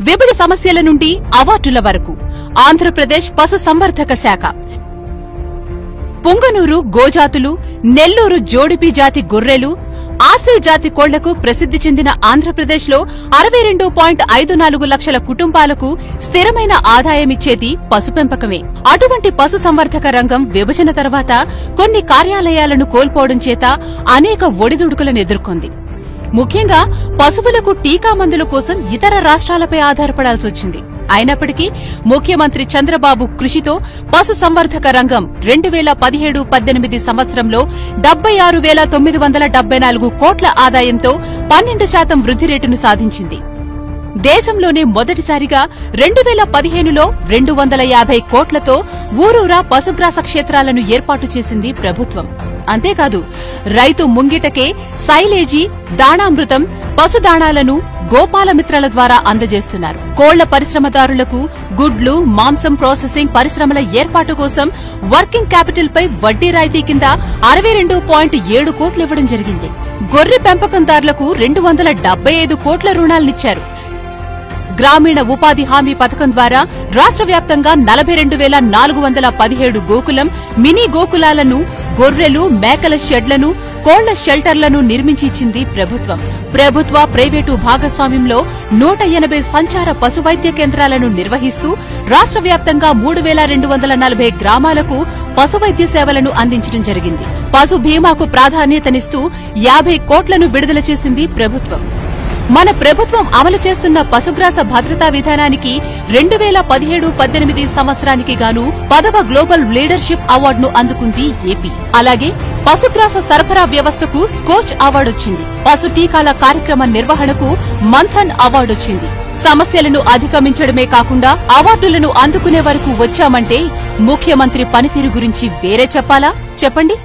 విభజ సమస్యల నుండి అవార్డుల వరకు. ఆంధ్రప్రదేశ్ పశు సంవర్ధక శాఖ. పుంగనూరు గోజాతులు నెల్లూరు జోడిపి జాతి గొర్రెలు ఆసిల్ జాతి కోళ్ళకు ప్రసిద్ది చెందిన ఆంధ్రప్రదేశ్లో అరవై రెండు పాయింట్ ఐదు నాలుగు లక్షల కుటుంబాలకు స్థిరమైన ఆదాయమిచ్చేది పశు పెంపకమే. అటువంటి పశు సంవర్ధక రంగం విభజన తర్వాత కొన్ని కార్యాలయాలను కోల్పోవడం చేత అనేక ఒడిదుడుకులను ఎదుర్కొంది. ముఖ్యంగా పశువులకు టీకా మందుల కోసం ఇతర రాష్ట్రాలపై ఆధారపడాల్సి వచ్చింది. అయినప్పటికీ ముఖ్యమంత్రి చంద్రబాబు కృషితో పశు సంవర్ధక రంగం రెండు వేల పదిహేడు పద్దెనిమిది సంవత్సరంలో డెబ్బై ఆరు వేల తొమ్మిది వందల డెబ్బై నాలుగు కోట్ల ఆదాయంతో పన్నెండు శాతం వృద్ధి రేటును సాధించింది. దేశంలోనే మొదటిసారిగా రెండు వేల పదిహేనులో రెండు వందల యాభై కోట్లతో ఊరూరా పశుగ్రాస క్షేత్రాలను ఏర్పాటు చేసింది ప్రభుత్వం. అంతేకాదు రైతు ముంగిటకే సైలేజీ దాణామృతం పశుదాణాలను గోపాలమిత్రల ద్వారా అందజేస్తున్నారు. కోళ్ళ పరిశ్రమదారులకు గుడ్లు మాంసం ప్రాసెసింగ్ పరిశ్రమల ఏర్పాటు కోసం వర్కింగ్ క్యాపిటల్ పై వడ్డీ రాయితీ కింద అరవై రెండు పాయింట్ ఏడు కోట్లు ఇవ్వడం జరిగింది. గొర్రె పెంపకందారులకు రెండు వందల డెబ్బై ఐదు కోట్ల రుణాలనిచ్చారు. గ్రామీణ ఉపాధి హామీ పథకం ద్వారా రాష్ట వ్యాప్తంగా నలభై రెండు వేల నాలుగు వందల పదిహేడు గోకులం మినీ గోకులాలను గొర్రెలు మేకల షెడ్లను కోళ్ళ షెల్టర్లను నిర్మించి ఇచ్చింది ప్రభుత్వం. ప్రభుత్వ ప్రైవేటు భాగస్వామ్యంలో నూట ఎనభై సంచార పశు వైద్య కేంద్రాలను నిర్వహిస్తూ రాష్ట వ్యాప్తంగా మూడు వేల రెండు వందల నలభై గ్రామాలకు పశు వైద్య సేవలను అందించడం జరిగింది. పశు బీమాకు ప్రాధాన్యతనిస్తూ యాభై కోట్లను విడుదల చేసింది ప్రభుత్వం. మన ప్రభుత్వం అమలు చేస్తున్న పశుగ్రాస భద్రతా విధానానికి రెండు వేల పదిహేడు పద్దెనిమిది సంవత్సరానికి గాను పదవ గ్లోబల్ లీడర్షిప్ అవార్డును అందుకుంది ఏపీ. అలాగే పశుగ్రాస సరఫరా వ్యవస్థకు స్కోచ్ అవార్డొచ్చింది పశు టీకాల కార్యక్రమ నిర్వహణకు మంథన్ అవార్డొచ్చింది సమస్యలను అధిగమించడమే కాకుండా అవార్డులను అందుకునే వరకు వచ్చామంటే ముఖ్యమంత్రి పనితీరు గురించి వేరే చెప్పాలా? చెప్పండి.